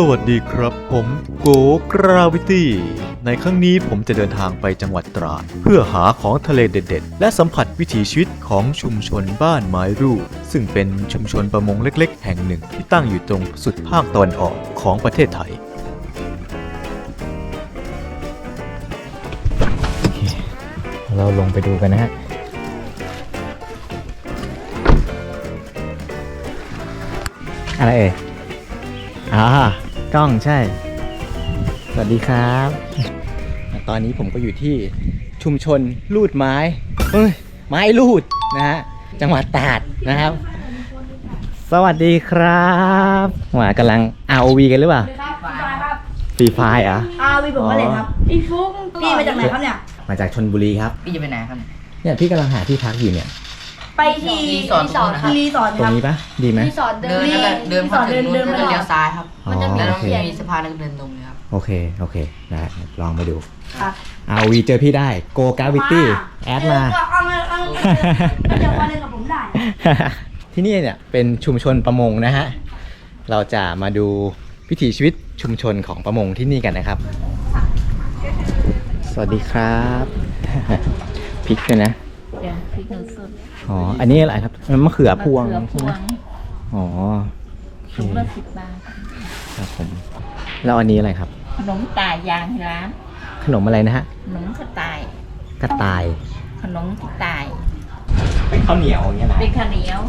สวัสดีครับ ผมโกกราวิตี้ ในครั้งนี้ผมจะเดินทางไปจังหวัดตราด เพื่อหาของทะเลเด็ด ๆ และสัมผัสวิถีชีวิตของชุมชนบ้านไม้รูป ซึ่งเป็นชุมชนประมงเล็ก ๆ แห่งหนึ่งที่ตั้งอยู่ตรงสุดภาคตะวันออกของประเทศไทย เราลงไปดูกันนะฮะอะไรเอ่ยอ่า กล้องใช่ สวัสดีครับ ตอนนี้ผมก็อยู่ที่ชุมชนลูดไม้เฮ้ยไม้ลูดนะฮะ จังหวัดตราดนะครับ สวัสดีครับหว่ากำลัง ROV กันหรือเปล่าครับครับฟรีไฟอะ อาวีผมมาเลยครับ พี่ฟุ๊กพี่มาจากไหนครับเนี่ย มาจากชนบุรีครับ พี่จะไปไหนครับเนี่ยพี่กำลังหาที่พักอยู่เนี่ย ไปที่รีสอร์ทรีสอร์ทนะครับ รีสอร์ทตรคงรับ นี้ปะดีไหม รีสอร์ทเดิเดินนแล้วก็เดินรีสผ่าอนร์ทถึเดิงนนู้เดินนแล้วมาก็เลี้ยวซ้ายครับ อ๋อแล้วโอต้องเค มีสะพานแล้วก็เดินตรงเลยครับ โอเค โอเคได้ลองมาดูครับ เอาวีเจอพี่ได้โกกาวิตี้แอดมา เก็เอาเอาเอาเอาเดี๋ยวมาเล่นกับผมได้ ที่นี่เนี่ยเป็นชุมชนประมงนะฮะ เราจะมาดูวิถีชีวิตชุมชนของประมงที่นี่กันนะครับ สวัสดีครับ พริกด้วยนะจ้ะพริกหนูสด อ๋อ อันนี้อะไรครับมันมะเขือพวงมะเขือพใช่ไหมวงอ๋อโอเคถุงละสิบบาท ครับผม แล้วอันนี้อะไรครับ ขนมตายยางที่ร้านขนมอะไรนะฮะ ขนมกระต่าย กระต่าย ขนมกระต่าย เป็นข้าวเหนียวอย่างเงี้ยนะเป็นข้าวเหนียว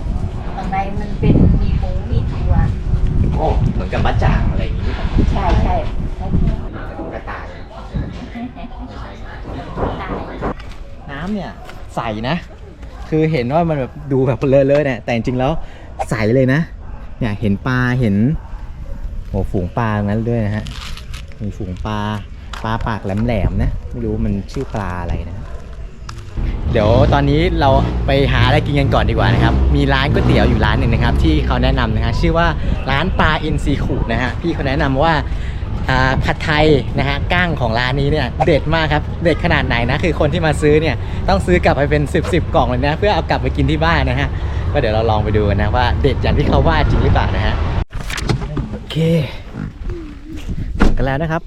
ข้างในมันเป็นมีหมูมีถั่วโอ้เหมือนกับมะจางอะไรอย่างงี้ใช่ใช่กระต่ายตายน้ำเนี่ยใสนะ คือเห็นว่ามันแบบดูแบบเลอะๆเนี่ยแต่จริงๆแล้วใสเลยนะ เนี่ยเห็นปลาเห็นโอ้ฝูงปลาตรงนั้นด้วยนะฮะมีฝูงปลาปลาปากแหลมๆนะไม่รู้มันชื่อปลาอะไรนะ เดี๋ยวตอนนี้เราไปหาอะไรกินกันก่อนดีกว่านะครับ มีร้านก๋วยเตี๋ยวอยู่ร้านหนึ่งนะครับ ที่เขาแนะนำนะฮะชื่อว่าร้านปลาอินซีขูดนะฮะพี่เขาแนะนำว่าอ่า ผัดไทยนะฮะก้างของร้านนี้เนี่ยเด็ดมากครับ เด็ดขนาดไหนนะคือคนที่มาซื้อเนี่ยต้องซื้อกลับไปเป็น 10บสกล่องเลยนะเพื่อเอากลับไปกินที่บ้านนะฮะก็เดี๋ยวเราลองไปดูกันนะว่าเด็ดอย่างที่เขาว่าจริงหรือเปล่านะฮะโอเคถึงกันแล้วนะครับ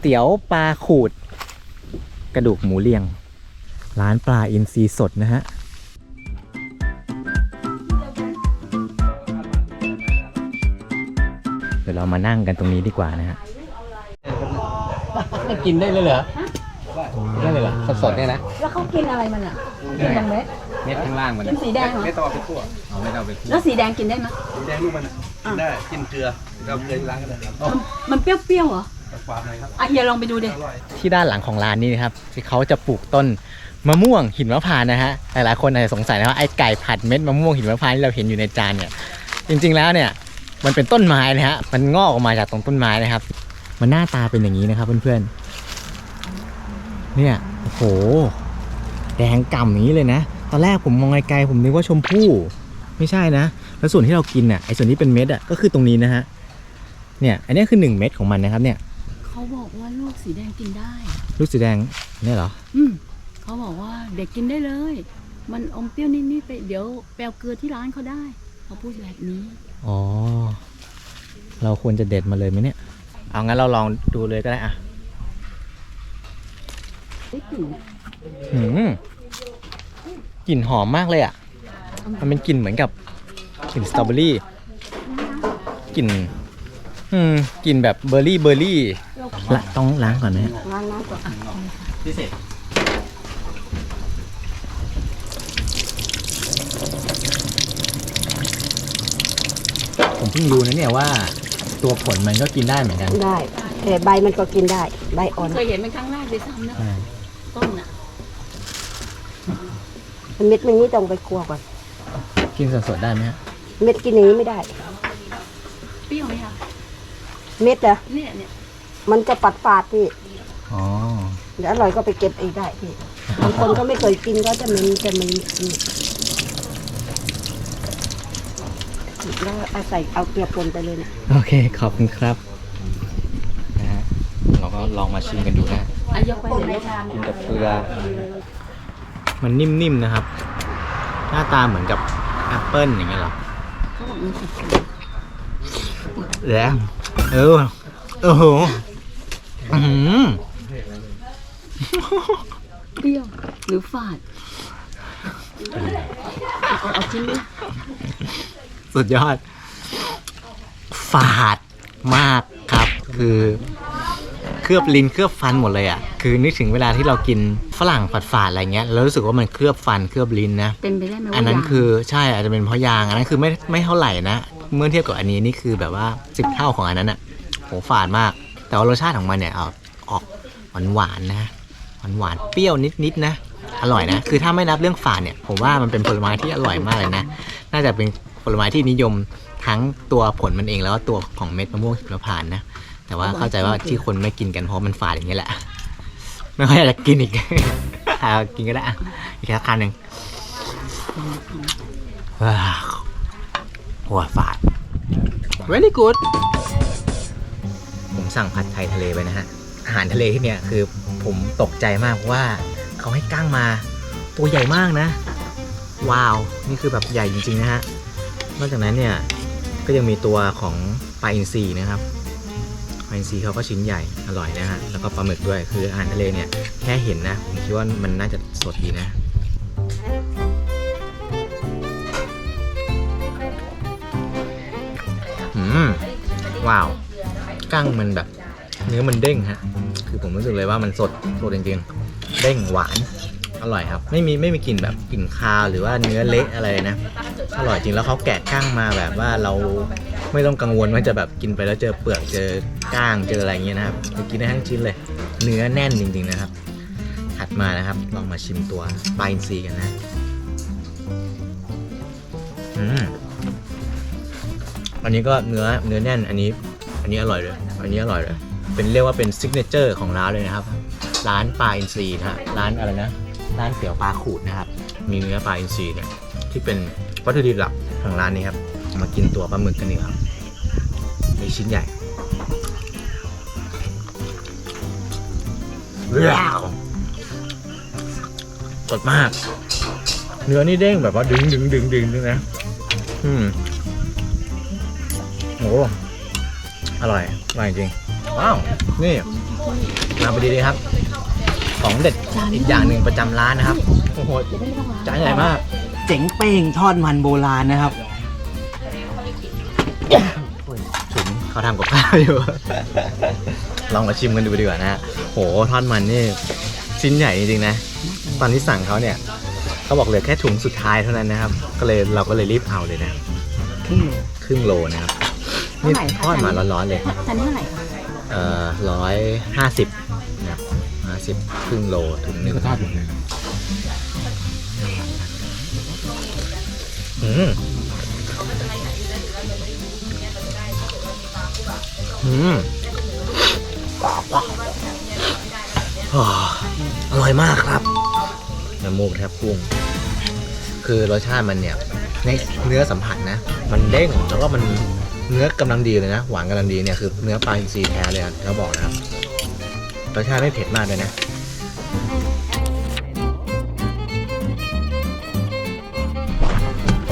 เตี๋ยวปลาขูด กระดูกหมูเลียง ร้านปลาอินทรีสดนะฮะ เดี๋ยวเรามานั่งกันตรงนี้ดีกว่านะฮะกินได้เลยเหรอได้เลยเหรอสดๆเนี่ยนะ แล้วเขากินอะไรมันอะ กินตรงเม็ด เม็ดข้างล่างมันกินสีแดงเหรอ ไม่ต้องเอาไปคั่วเอาไม่ต้องไปคั่วแล้วสีแดงกินได้ไหมสีแดงลูกมันอะกินได้ กินเกลือเราเกลือที่ล้างกันเลยครับมันเปรี้ยวๆเหรอฝาดหน่อยครับอะเฮียลองไปดูดิอร่อยที่ด้านหลังของร้านนี้นะครับที่เขาจะปลูกต้นมะม่วงหินมะพร้าวนะฮะ หลายๆคนอาจจะสงสัยนะว่าไอ้ไก่ผัดเม็ดมะม่วงหินมะพร้าวที่เราเห็นอยู่ในจานเนี่ย จริงๆแล้วเนี่ย มันเป็นต้นไม้นะฮะ มันงอกออกมาจากตรงต้นไม้นะครับ มันหน้าตาเป็นอย่างนี้นะครับเพื่อนๆ เนี่ย โอ้โห แดงก่ำอย่างนี้เลยนะ ตอนแรกผมมองไกลๆผมนึกว่าชมพู่ ไม่ใช่นะ แล้วส่วนที่เรากินอะ ไอ้ส่วนที่เป็นเม็ดอะ ก็คือตรงนี้นะฮะ เนี่ย อันนี้คือหนึ่งเม็ดของมันนะครับ เนี่ย เขาบอกว่าลูกสีแดงกินได้ ลูกสีแดงเนี่ยเหรอ อืมเขาบอกว่าเด็กกินได้เลย มันอมเปรี้ยวนิดๆไป เดี๋ยวแปลเกลือที่ร้านเขาได้ เขาพูดแบบนี้ อ๋อ เราควรจะเด็ดมาเลยไหมเนี่ย เอางั้นเราลองดูเลยก็ได้อะได้กลิ่นหืมกลิ่นหอมมากเลยอะ มันเป็นกลิ่นเหมือนกับกลิ่นสตรอเบอรี่ กลิ่น อืม กลิ่นแบบเบอร์รี่เบอร์รี่ละต้องล้างก่อนไหมล้างน้ำก่อนอะพิเศษ ผมเพิ่งรู้นะเนี่ยว่า ตัวผลมันก็กินได้เหมือนกันได้แต่ใบมันก็กินได้ ใบอ่อนเคยเห็นเป็นครั้งแรกเลยซ้ำนะใช่ต้นอะเม็ดมันนี้ต้องไปคั่วก่อน กินสดๆได้ไหมฮะเม็ดกินอย่างนี้ไม่ได้ เปรี้ยวไหมคะเม็ดอะเนี่ยเนี่ยมันจะปัดฝาดพี่ อ๋อเดี๋ยวอร่อยก็ไปเก็บเองได้พี่บางคนก็ไม่เคยกินก็จะมันจะมัน แล้วเอาใส่เอาเกลือป่นไปเลยนะโอเค ขอบคุณครับนะฮะเราก็ลองมาชิมกันดูนะอะยกไปเดี๋ยวทานกินกับเกลือ มันนิ่มๆนะครับ หน้าตาเหมือนกับแอปเปิลอย่างเงี้ยเหรอเขาบอกมันสุดแล้วเออโอ้โหอื้อหือเปรี้ยวหรือฝาดเอาเอาเอาชิ้นนี้ สุดยอด ฝาดมากครับ คือเคลือบลิ้นเคลือบฟันหมดเลยอะ คือนึกถึงเวลาที่เรากินฝรั่งฝาดๆอะไรเงี้ยแล้วรู้สึกว่ามันเคลือบฟันเคลือบลิ้นนะ เป็นไปได้ไหมว่าอันนั้นยางคือใช่อาจจะเป็นเพราะยาง อันนั้นคือไม่ไม่เท่าไหร่นะ เมื่อเทียบกับอันนี้นี่คือแบบว่าสิบเท่าของอันนั้นอะโหฝาดมาก แต่ว่ารสชาติของมันเนี่ยออกออกหวานหวานๆนะหวานหวานๆเปรี้ยวนิดๆนะ อร่อยนะ คือถ้าไม่นับเรื่องฝาดเนี่ย ผมว่ามันเป็นผลไม้ที่อร่อยมากเลยนะ น่าจะเป็น ผลไม้ที่นิยมทั้งตัวผลมันเองแล้วก็ตัวของเม็ดมะม่วงหิมพานต์นะ แต่ว่าเข้าใจว่าที่คนไม่กินกันเพราะมันฝาดอย่างนี้แหละ ไม่ค่อยอยากจะกินอีกเอากินก็ได้อะอีกแค่คันหนึ่งว้าวหัวฝาด very good ผมสั่งผัดไทยทะเลไปนะฮะ อาหารทะเลที่เนี่ยคือผมตกใจมากเพราะว่าเขาให้กั้งมา ตัวใหญ่มากนะ ว้าว นี่คือแบบใหญ่จริงๆนะฮะ นอกจากนั้นเนี่ยก็ยังมีตัวของปลาอินทรีนะครับปลาอินทรีเขาก็ชิ้นใหญ่อร่อยนะฮะแล้วก็ปลาหมึกด้วยคืออาหารทะเลเนี่ยแค่เห็นนะผมคิดว่ามันน่าจะสดดีนะอืมว้าวกั้งมันแบบเนื้อมันเด้งฮะคือผมรู้สึกเลยว่ามันสดสดจริงๆ เด้งหวานอร่อยครับ ไม่มีไม่มีกลิ่นแบบกลิ่นคาวหรือว่าเนื้อเละอะไรนะ อร่อยจริงแล้วเขาแกะก้างมาแบบว่าเราไม่ต้องกังวลว่าจะแบบกินไปแล้วเจอเปลือกเจอก้างเจออะไรอย่างเงี้ยนะครับกินได้ทั้งชิ้นเลย เนื้อแน่นจริง ๆนะครับ ถัดมานะครับลองมาชิมตัวปลาอินทรีกันนะอืมอันนี้ก็เนื้อเนื้อแน่นอันนี้ อันนี้อร่อยเลยอันนี้อร่อยเลยเป็นเรียกว่าเป็นซิกเนเจอร์ของร้านเลยนะครับ ร้านปลาอินทรีนะฮะร้านอะไรนะร้านเตี๋ยวปลาขูดนะครับ มีเนื้อปลาอินทรีเนี่ยที่เป็น วัตถุดิบหลักของร้านนี้ครับมากินตัวปลาหมึกกันดีกว่าครับมีชิ้นใหญ่ว้าวสดมาก เนื้อนี่เด้งแบบว่าดึงดึงดึงดึงดึงนะ อืมโอ้อร่อยอร่อยจริง ว้าว นี่ มาพอดีเลยครับ ของเด็ดอีกอย่างหนึ่งประจำร้านนะครับ โอ้โหจานใหญ่มาก เจ๋งเป้งทอดมันโบราณนะครับฉุนเขาทำกับข้าวอยู่ ลองมาชิมกันดูดีกว่านะฮะโหทอดมันนี่ชิ้นใหญ่จริงๆนะ ตอนที่สั่งเขาเนี่ยเขาบอกเหลือแค่ถุงสุดท้ายเท่านั้นนะครับ ก็เลยเราก็เลยรีบเอาเลยนะ ครึ่งโลครึ่งโลนะครับนี่ทอดมาร้อนๆเลยจานนี้เท่าไหร่คะเอ่อร้อยห้าสิบนะครับห้าสิบครึ่งโลถึงหนึ่งทอดหมดเลย อืมอร่อยมากครับน้ำมูกแทบพุ่งคือรสชาติมันเนี่ยในเนื้อสัมผัสนะ มันเด้งแล้วก็มันเนื้อกำลังดีเลยนะ หวานกำลังดีเนี่ยคือเนื้อปลาอินทรีแท้เลยอะเขาบอกนะครับรสชาติไม่เผ็ดมากเลยนะ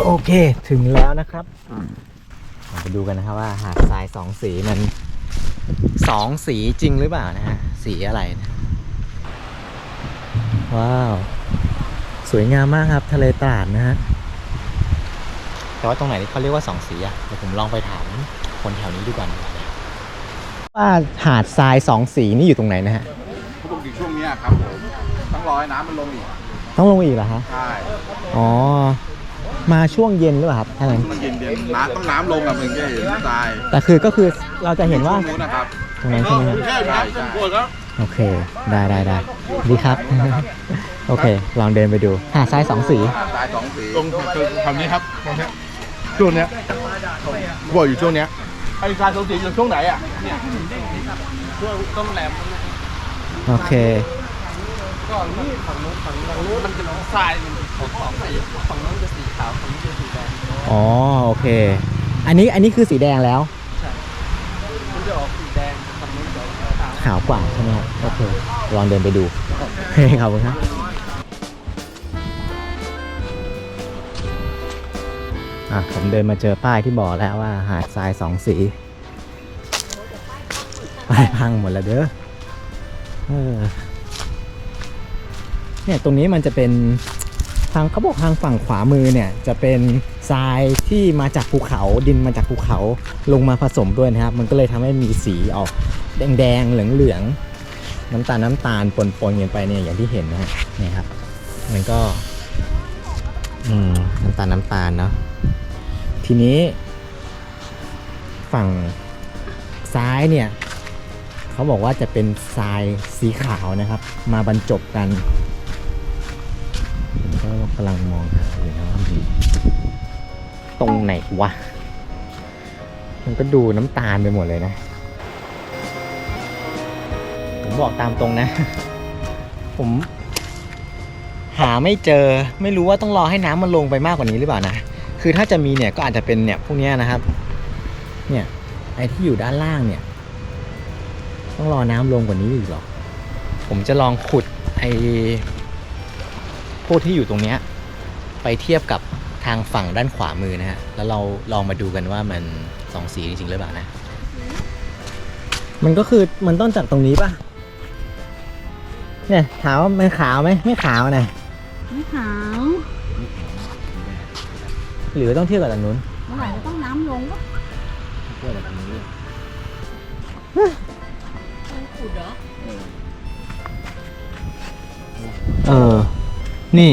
โอเคถึงแล้วนะครับมาไปดูกันนะครับว่าหาดทรายสองสีมันสองสีจริงหรือเปล่านะฮะ สีอะไรนะว้าว สวยงามมากครับทะเลตราดนะฮะแต่ว่าตรงไหนที่เขาเรียกว่าสองสีอะเดี๋ยวผมลองไปถามคนแถวนี้ดูก่อนดีกว่านะว่าหาดทรายสองสีนี่อยู่ตรงไหนนะฮะเขาบอกอยู่ช่วงเนี้ยครับผมต้องรอให้น้ำมันลงอีก ต้องลงอีกเหรอฮะ ใช่ อ๋อ มาช่วงเย็นหรือเปล่าครับถ้างั้นมันเย็นเย็นๆน้ำต้องน้ำลงอะมึงจะเห็นทรายแต่คือก็คือเราจะเห็นว่าช่วงนู้นนะครับตรงนั้นใช่ไหมครับใช่ใช่ใช่โอเค ได้ได้ได้ดีครับ โอเค ลองเดินไปดู หาดทรายสองสีหาดทรายสองสีตรงแถวนี้ครับตรงเนี้ยช่วงเนี้ยบอกอยู่ช่วงเนี้ยไอ้ทรายสองสีอยู่ช่วงไหนอะโอเค อ๋อโอเค อันนี้อันนี้คือสีแดงแล้ว ใช่มันจะออกสีแดงขาวกว่าใช่ไหมครับโอเคลองเดินไปดูเฮ้ยขอบคุณครับอะผมเดินมาเจอป้ายที่บอกแล้วว่าหาดทรายสองสีป้ายพังหมดแล้วเด้อเออเนี่ยตรงนี้มันจะเป็น ทางเขาบอกทางฝั่งขวามือเนี่ยจะเป็นทรายที่มาจากภูเขาดินมาจากภูเขาลงมาผสมด้วยนะครับ มันก็เลยทำให้มีสีออกแดงๆเหลืองๆน้ำตาลน้ำตาลปนๆกันไปเนี่ยอย่างที่เห็นนะฮะนี่ครับ มันก็อืมน้ำตาลน้ำตาลเนาะทีนี้ ฝั่งซ้ายเนี่ยเขาบอกว่าจะเป็นทรายสีขาวนะครับ มาบรรจบกัน ก็กำลังมองหาอยู่นะว่ามีตรงไหนวะ มันก็ดูน้ำตาลไปหมดเลยนะ ผมบอกตามตรงนะ ผม หาไม่เจอไม่รู้ว่าต้องรอให้น้ำมันลงไปมากกว่านี้หรือเปล่านะ คือถ้าจะมีเนี่ยก็อาจจะเป็นเนี่ยพวกนี้นะครับ เนี่ยไอ้ที่อยู่ด้านล่างเนี่ย ต้องรอน้ำลงกว่านี้อีกหรอ ผมจะลองขุดไอ้ พวกที่อยู่ตรงเนี้ยไปเทียบกับทางฝั่งด้านขวามือนะฮะ แล้วเราลองมาดูกันว่ามันสองสีจริงๆหรือเปล่านะ มันก็คือมันต้นจากตรงนี้ป่ะ เนี่ยถามว่ามันขาวไหมไม่ขาวนะไม่ขาวหรือต้องเทียบกับอันนู้นเมื่อไหร่จะต้องน้ำลงวะเทียบกับอันนี้ขุดเหรอ เออ นี่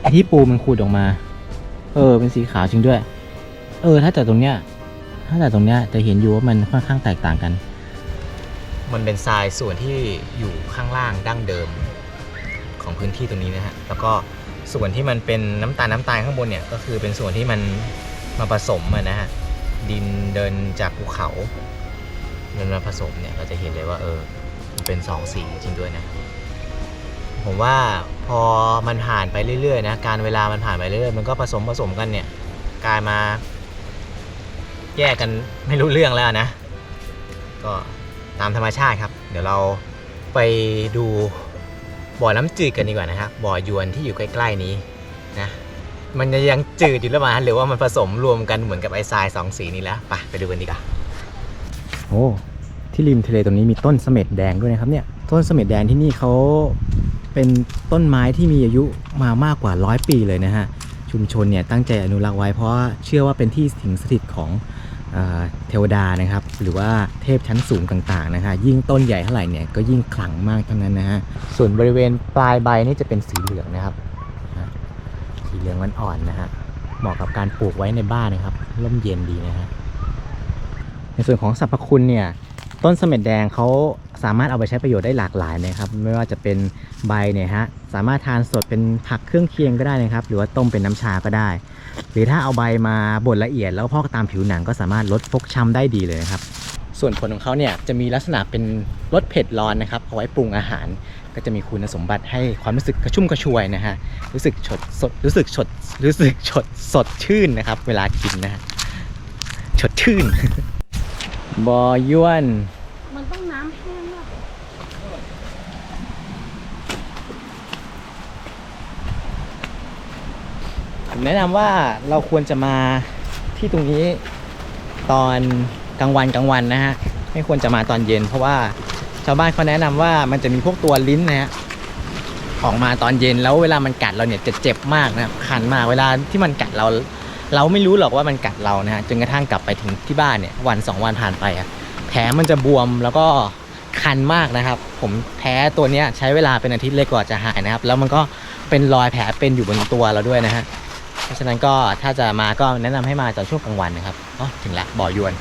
ไอที่ปูมันขูดออกมา เออ เป็นสีขาวจริงด้วย เออ ถ้าจากตรงเนี้ย ถ้าจากตรงเนี้ยจะเห็นอยู่ว่ามันค่อนข้างแตกต่างกัน มันเป็นทรายส่วนที่อยู่ข้างล่างดั้งเดิมของพื้นที่ตรงนี้นะฮะ แล้วก็ส่วนที่มันเป็นน้ำตาลน้ำตาลข้างบนเนี่ย ก็คือเป็นส่วนที่มันมาผสมนะฮะ ดินเดินจากภูเขาเดินมาผสมเนี่ย เราจะเห็นเลยว่าเออ เป็นสองสีจริงด้วยนะ ผมว่าพอมันผ่านไปเรื่อยๆนะการเวลามันผ่านไปเรื่อยๆมันก็ผสมผสมกันเนี่ยกลายมา แยกกันไม่รู้เรื่องแล้วนะ ก็ตามธรรมชาติครับ เดี๋ยวเราไปดูบ่อน้ำจืดกันดีกว่านะครับบ่อยวนที่อยู่ใกล้ ๆนี้นะมันจะยังจืดอยู่หรือเปล่าหรือว่ามันผสมรวมกันเหมือนกับไอทรายสองสีนี้แล้วไปไปดูกันดีกว่าโอ้ที่ริมทะเลตรงนี้มีต้นเสม็ดแดงด้วยนะครับเนี่ยต้นเสม็ดแดงที่นี่เขา เป็นต้นไม้ที่มีอายุมามากกว่าร้อยปีเลยนะฮะ ชุมชนเนี่ยตั้งใจอนุรักษ์ไว้เพราะเชื่อว่าเป็นที่สิงสถิตของเอเทวดานะครับ หรือว่าเทพชั้นสูงต่างๆนะฮะยิ่งต้นใหญ่เท่าไหร่เนี่ยก็ยิ่งขลังมากเท่านั้นนะฮะ ส่วนบริเวณปลายใบนี่จะเป็นสีเหลืองนะครับ สีเหลืองมันอ่อนนะฮะ เหมาะกับการปลูกไว้ในบ้านนะครับ ร่มเย็นดีนะฮะ ในส่วนของสรรพคุณเนี่ย ต้นเสม็ดแดงเขา สามารถเอาไปใช้ประโยชน์ได้หลากหลายนะครับ ไม่ว่าจะเป็นใบเนี่ยฮะสามารถทานสดเป็นผักเครื่องเคียงก็ได้นะครับ หรือว่าต้มเป็นน้ำชาก็ได้ หรือถ้าเอาใบมาบดละเอียด แล้วพอกตามผิวหนังก็สามารถลดฟกช้ำได้ดีเลยนะครับ ส่วนผลของเขาเนี่ยจะมีลักษณะเป็นรสเผ็ดร้อนนะครับเอาไว้ปรุงอาหาร ก็จะมีคุณสมบัติให้ความรู้สึกกระชุ่มกระชวยนะฮะรู้สึกฉดสดรู้สึกฉดรู้สึกฉดสดชื่นนะครับ เวลากินนะฮะฉดชื่นบอยวน มันต้องน้ำแห้งว่ะ ผมแนะนำว่าเราควรจะมาที่ตรงนี้ตอนกลางวันกลางวันนะฮะไม่ควรจะมาตอนเย็น เพราะว่าชาวบ้านเขาแนะนำว่ามันจะมีพวกตัวลิ้นนะฮะออกมาตอนเย็นแล้วเวลามันกัดเราเนี่ยจะเจ็บมากนะคันมากเวลาที่มันกัดเรา เราไม่รู้หรอกว่ามันกัดเรานะฮะจนกระทั่งกลับไปถึงที่บ้านเนี่ยวันสองวันผ่านไปอะแผลมันจะบวมแล้วก็คันมากนะครับ ผมแพ้ตัวเนี้ยใช้เวลาเป็นอาทิตย์เลยกว่าจะหายนะครับ แล้วมันก็เป็นรอยแผลเป็นอยู่บนตัวเราด้วยนะฮะ เพราะฉะนั้นก็ถ้าจะมาก็แนะนำให้มาตอนช่วงกลางวันนะครับอ๋อถึงแล้วบ่อยวน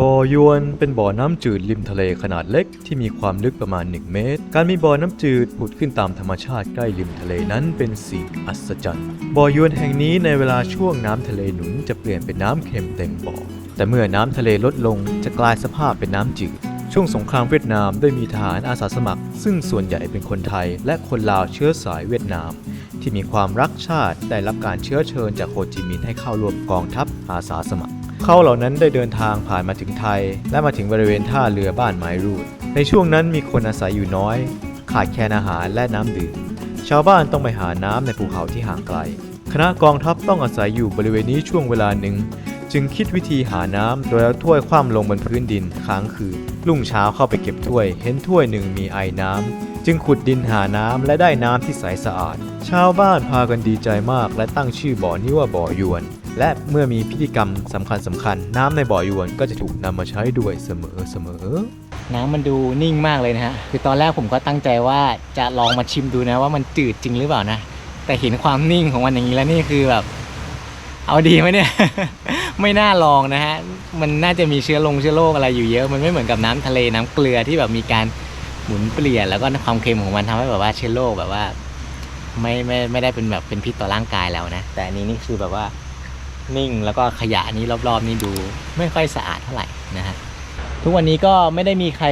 บ่อยวนเป็นบ่อน้ำจืดริมทะเลขนาดเล็กที่มีความลึกประมาณ 1 เมตร การมีบ่อน้ำจืดผุดขึ้นตามธรรมชาติใกล้ริมทะเลนั้นเป็นสิ่งอัศจรรย์ บ่อยวนแห่งนี้ในเวลาช่วงน้ำทะเลหนุนจะเปลี่ยนเป็นน้ำเค็มเต็มบ่อ แต่เมื่อน้ำทะเลลดลงจะกลายสภาพเป็นน้ำจืด ช่วงสงครามเวียดนามได้มีทหารอาสาสมัคร ซึ่งส่วนใหญ่เป็นคนไทย และคนลาวเชื้อสายเวียดนาม ที่มีความรักชาติได้รับการเชื้อเชิญจากโฮจิมินห์ให้เข้าร่วมกองทัพอาสาสมัคร เขาเหล่านั้นได้เดินทางผ่านมาถึงไทย และมาถึงบริเวณท่าเรือบ้านไม้รูด ในช่วงนั้นมีคนอาศัยอยู่น้อย ขาดแคลนอาหารและน้ำดื่มชาวบ้านต้องไปหาน้ำในภูเขาที่ห่างไกลคณะกองทัพต้องอาศัยอยู่บริเวณนี้ช่วงเวลาหนึ่ง จึงจึงคิดวิธีหาน้ำโดยเอาถ้วยคว่ำลงบนพื้นดินค้างคืน รุ่งเช้าเข้าไปเก็บถ้วย เห็นถ้วยหนึ่งมีไอน้ำ จึงขุดดินหาน้ำและได้น้ำที่ใสสะอาด ชาวบ้านพากันดีใจมาก และตั้งชื่อบ่อนี้ว่าบ่อยวน และเมื่อมีพิธีกรรมสำคัญสำคัญ น้ำในบ่อยวนก็จะถูกนำมาใช้ด้วยเสมอเสมอ น้ำมันดูนิ่งมากเลยนะฮะ คือตอนแรกผมก็ตั้งใจว่าจะลองมาชิมดูนะว่ามันจืดจริงหรือเปล่านะ แต่เห็นความนิ่งของมันอย่างนี้แล้วนี่คือแบบ เอาดีไหมเนี่ย ไม่น่าลองนะฮะ มันน่าจะมีเชื้อลงเชื้อโรคอะไรอยู่เยอะ มันไม่เหมือนกับน้ำทะเลน้ำเกลือที่แบบมีการหมุนเปลี่ยน แล้วก็ความเค็มของมันทำให้แบบว่าเชื้อโรคแบบว่า ไม่ไม่ไม่ได้เป็นแบบเป็นพิษต่อร่างกายแล้วนะ แต่อันนี้นี่คือแบบว่านิ่งแล้วก็ขยะนี้รอบๆนี่ดู ไม่ค่อยสะอาดเท่าไหร่นะฮะ ทุกวันนี้ก็ไม่ได้มีใคร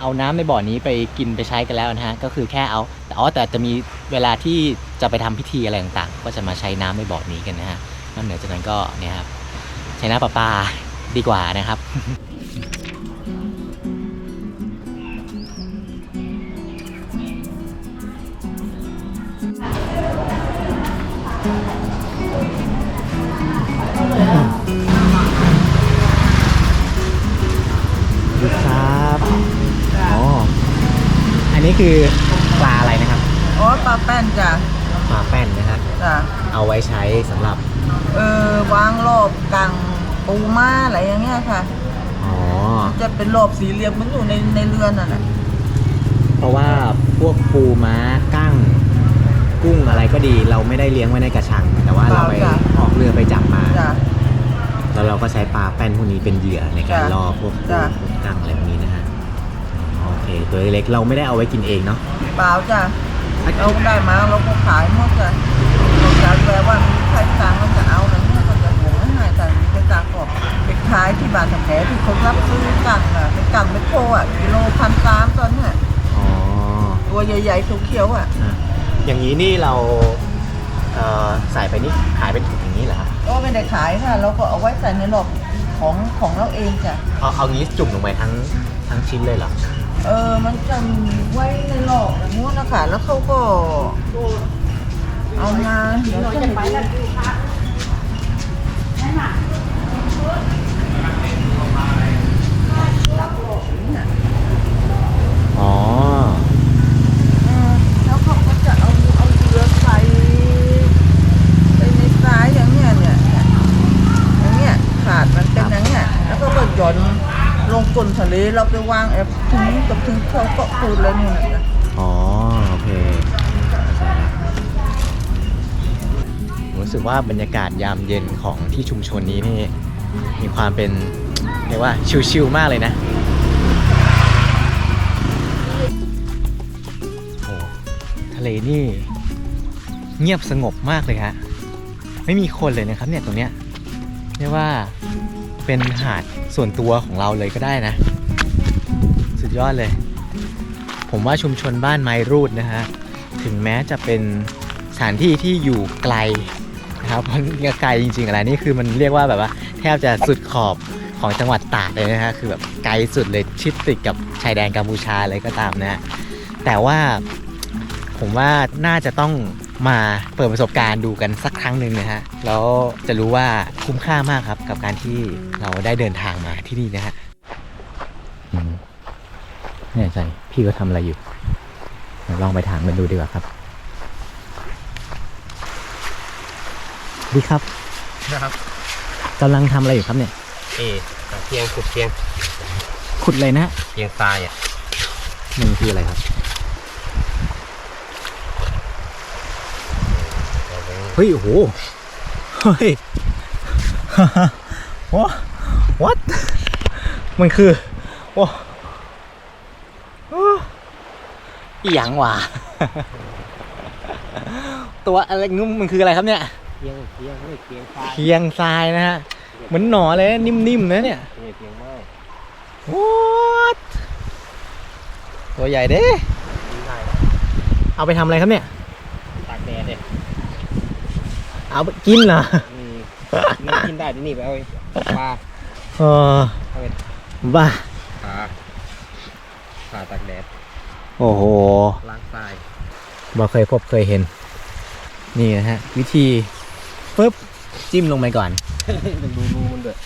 เอาน้ำในบ่อนี้ไปกินไปใช้กันแล้วนะฮะ ก็คือแค่เอา แต่อ๋อแต่จะมีเวลาที่จะไปทำพิธีอะไรต่างๆ ก็จะมาใช้น้ำในบ่อนี้กันนะฮะ นอกเหนือจากนั้นก็เนี่ยครับใช้น้ำประปาดีกว่านะครับดีครับอ๋ออันนี้คือปลาอะไรนะครับ อ๋อปลาแป้นจ้ะปลาแป้นนะฮะจ้ะเอาไว้ใช้สำหรับ เออวางรอบกังปูม้าอะไรอย่างเงี้ยค่ะ อ๋อ จะเป็นรอบสี่เหลี่ยมเหมันอยู่ในในเรือนน่ะนะเพราะว่าพวกปูม้ากั้ง กุ้งอะไรก็ดี เราไม่ได้เลี้ยงไว้ในกระชัง แต่ว่าเราไปออกเรือไปจับมา จ้ะ แล้วเราก็ใช้ปลาแป้นพวกนี้เป็นเหยื่อในการจ้ะล่อพวกปูจ้ะ พวกกั้งอะไรพวกนี้นะฮะโอเค ตัวเล็กๆเราไม่ได้เอาไว้กินเองเนาะเปล่าจ้ะเราได้มาเราก็ขายหมดจ้ะเราจะแปลว่ามี ใครสั่งเราจะเอาอะไรเนี่ยก็จะห่วงไม่ให้แต่มีใครสั่งก็ไปขายที่บ้านสังแผที่เขารับซื้อกันอะเป็นกันไม่โคอะกิโลพันสามตอนเนี้ยอ๋อตัวใหญ่ๆเขียวๆอะอะอย่างนี้นี่เราเอ่อใส่ไปนี่ขายเป็นถุงอย่างนี้เหรอฮะก็ไม่ได้ขายค่ะ เราก็เอาไว้ใส่ในหลอกของของเราเองจ้ะเอาเอางี้จุ่มลงไปทั้งทั้งชิ้นเลยเหรอ เออมันจะมีไว้ในหลอกอย่างนู้นนะคะแล้วเขาก็ เอามาเดี๋ยวจะไปแล้วอ๋อแล้วเขาก็จะเอาเอาเรือใส่ไปในซ้ายอย่างเนี้ยเนี่ยเนี่ยอย่างเนี้ยขาดมันเป็นอย่างเนี้ยแล้วก็ก็หย่อนลงก้นทะเลเราไปวางแอบถึงกับถึงเขาก็ปูดเลยนี่นะจ๊ะอ๋อ โอเคเข้าใจแล้วผม รู้สึกว่าบรรยากาศยามเย็นของที่ชุมชนนี้นี่มีความเป็นเรียกว่าชิลๆมากเลยนะโอ้ทะเลนี่ เงียบสงบมากเลยฮะไม่มีคนเลยนะครับเนี่ยตรงเนี้ยเรียกว่าเป็นหาดส่วนตัวของเราเลยก็ได้นะ สุดยอดเลย ผมว่าชุมชนบ้านไม้รูดนะฮะถึงแม้จะเป็นสถานที่ที่อยู่ไกล นะครับเพราะไกลจริงๆอะไรนี่คือมันเรียกว่าแบบว่าแทบจะสุดขอบของจังหวัดตากเลยนะฮะคือแบบไกลสุดเลยชิดติดกับชายแดนกัมพูชาอะไรก็ตามนะฮะแต่ว่าผมว่าน่าจะต้องมาเปิดประสบการณ์ดูกันสักครั้งหนึ่งนะฮะแล้วจะรู้ว่าคุ้มค่ามากครับกับการที่เราได้เดินทางมาที่นี่นะฮะอืมไม่แน่ใจพี่ก็ทำอะไรอยู่ ลองไปถามมันดูดีกว่าครับ ดีครับนะครับกำลังทำอะไรอยู่ครับเนี่ย เอเพียงขุดเพียงขุดเลยนะเพียงทรายอะมันคืออะไรครับ เฮ้ย โอ้โห เฮ้ยว้า what มันคือว้าอีหยังวะตัวอะไรงุ้มมันคืออะไรครับเนี่ย เพียงเพียงไม่เพียงทรายเพียงทรายนะฮะ เหมือนหนอนเลยนะนิ่มๆนะเนี่ยไม่เพียงไม้ what ตัวใหญ่เด้เอาไปทำอะไรครับเนี่ย ตากแดดเนี่ยเอาไปกินเหรอนี่กินได้ที่นี่ไปเอาไปปลาเออเอาไปบ้าปลาปลาตากแดดโอ้โห ล้างทราย บ่เคยพบเคยเห็น นี่นะฮะ วิธี ปึ๊บจิ้มลงไปก่อนดูรูมันด้วย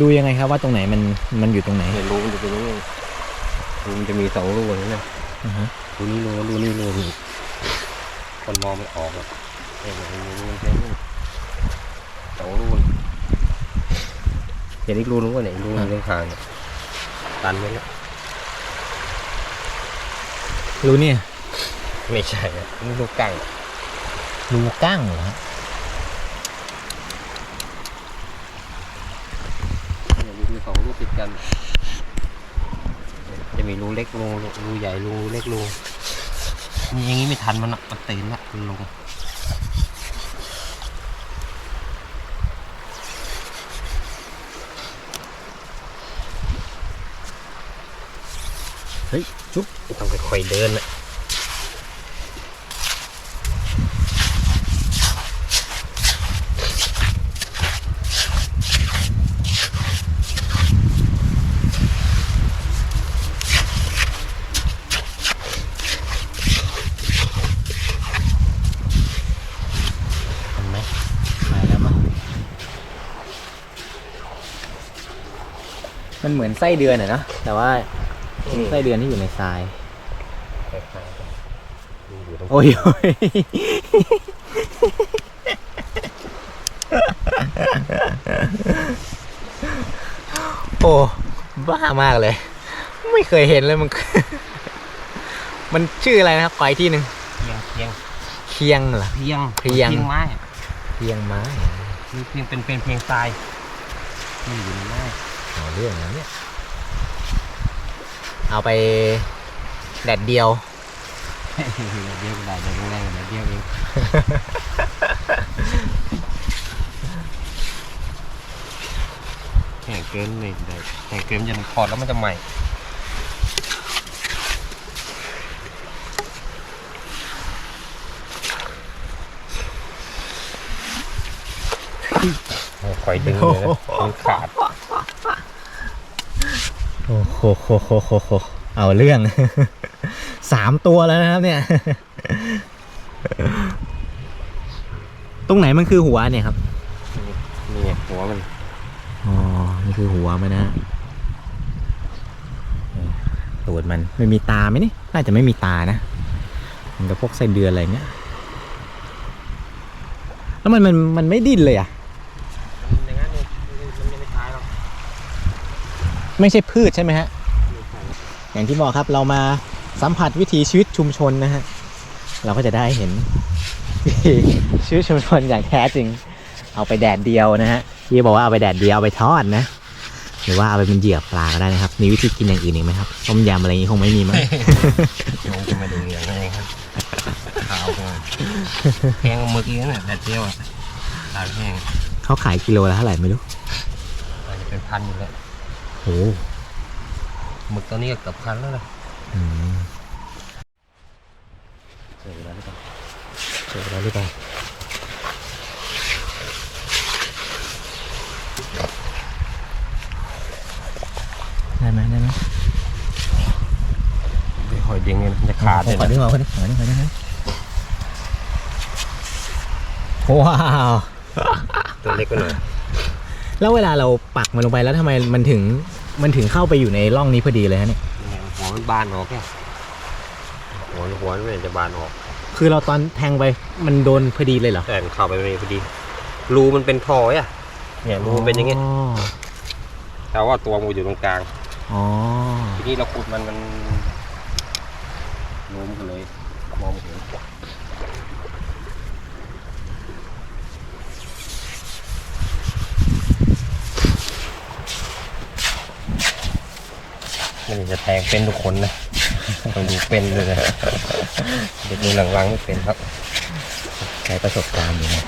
ดูยังไงครับว่าตรงไหนมันมันอยู่ตรงไหนเห็นรูมันจะเป็นยังไงรูมันจะมีสองรูอย่างนี้นะอือฮะรูนี้รูรูนี้รูนี่คนมองไม่ออกอะเห็นไหมรูมันเป็นสองรูนเห็นอีกรูนึงว่าไหนรูนึงเรื่องทางเนี่ยตันไปแล้วรู้เนี่ยไม่ใช่อะนี่ลูกไก่รูก้างเหรอฮะ เนี่ยรูมีสองรูติด กัน จะมีรูเล็กรูรูใหญ่รูเล็กรูนี่อย่างนี้ไม่ทันมันอะมันตื่นละมันลงเฮ้ยจุ๊บต้องค่อยๆเดินอะ เห็นไหมไปแล้วมั้งมันเหมื อนไส้เดือนอะเนอะแต่ว่าเป็นไส้เดือนที่อยู่ในทรายคล้ายๆกันอยู่ตรงโอ้ยโอ้ยโอ้บ้ามากเลย ไม่เคยเห็นเลยมัน มันชื่ออะไรนะครับขออีกที่หนึ่งเพียงเพียงเคียงเหรอ เพียงเพียง ไม้อะเคียงไม้ มีเพียงเป็นเป็นเพียงทรายนี่อยู่ในไม้ เอาเรื่องแล้วเนี่ย เอาไปแดดเดียวเดียวก็ได้เดี๋ยวแรงๆเดี๋ยวเดียวเองแห้งเกินไม่ได้แห้งเกินมันจะถอดแล้วมันจะใหม่คอยดึงเลยนะมันขาด โอ้โหโหโหโหเอาเรื่องสามตัวแล้วนะครับเนี่ย ตรงไหนมันคือหัวเนี่ยครับ นี่ไงหัวมัน อ๋อ นี่คือหัวมันนะตูดมันไม่มีตาไหมนี่ น่าจะไม่มีตานะ มันก็พวกไส้เดือนอะไรเงี้ย แล้วมันมันมันไม่ดิ้นเลยอะ อย่างนั้นเลยมันยังไม่ตายหรอก ไม่ใช่พืชใช่ไหมฮะอย่างที่บอกครับเรามาสัมผัสวิถีชีวิตชุมชนนะฮะเราก็จะได้เห็นวิถีชีวิตชุมชนอย่างแท้จริง เอาไปแดดเดียวนะฮะพี่บอกว่าเอาไปแดดเดียวเอาไปทอดนะหรือว่าเอาไปเป็นเหยื่อปลาก็ได้นะครับ มีวิธีกินอย่างอื่นอีกไหมครับต้มยำอะไรอย่างนี้คงไม่มีมั้งลงจะมาดูอย่างนั้นเองครับขาวจังแพงกว่าหมึกอีกนะแต่เจียวอะตายแห้งเขาขายกิโลละเท่าไหร่ไม่รู้อาจจะเป็นพันอยู่แล้ว โอ้หมึกตัวนี้ก็เกือบพันแล้วนะอืมเจอแล้วหรือเปล่าเจอแล้วหรือเปล่าได้ไหมได้ไหมเดี๋ยวหอยเด้งเนี่ยมันจะขาดเลยขอนะดึงออกขอดึงขอดึงขอดึงขอดึงว้าว ตัวเล็กไปหน่อย แล้วเวลาเราปักมันลงไปแล้วทำไมมันถึงมันถึงเข้าไปอยู่ในร่องนี้พอดีเลยฮะเนี่ยเนี่ยหัวมันบานออกแค่หัวหัวมันจะบานออก คือเราตอนแทงไปมันโดนพอดีเลยเหรอแต่มันเข้าไปไม่พอดี รูมันเป็นทอยอะเนี่ยรูมันเป็นอย่างเงี้ยอ๋อแต่ว่าตัวมันอยู่ตรงกลางอ๋อทีนี้เราขุดมันมันรูมันก็เลยมองไม่เห็น มันจะแทงเป็นทุกคนนะต้องดูเป็นเลยนะเด็กมือหลังๆไม่เป็นครับใช้ประสบการณ์อยู่นะ